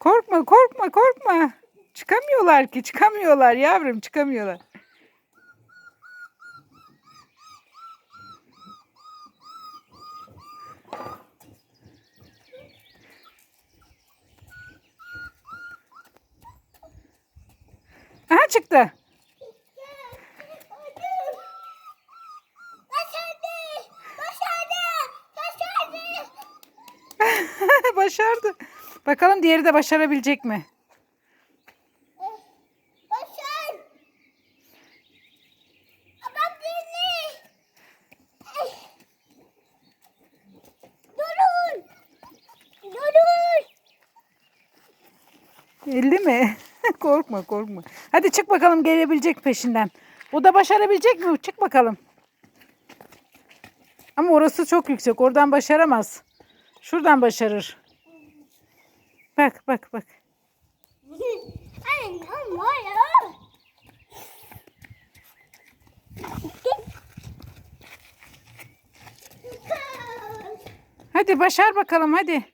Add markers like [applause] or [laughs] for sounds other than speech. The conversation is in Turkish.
Korkma korkma korkma. Çıkamıyorlar ki çıkamıyorlar yavrum çıkamıyorlar. Aha çıktı. Başardı. Başardı. [laughs] Bakalım diğeri de başarabilecek mi? Başar. Ama beni. Durun. Durun. Elli mi? [laughs] korkma korkma. Hadi çık bakalım gelebilecek peşinden. O da başarabilecek mi? Çık bakalım. Ama orası çok yüksek. Oradan başaramaz. Şuradan başarır. Bak bak bak. [laughs] Hadi başar bakalım hadi.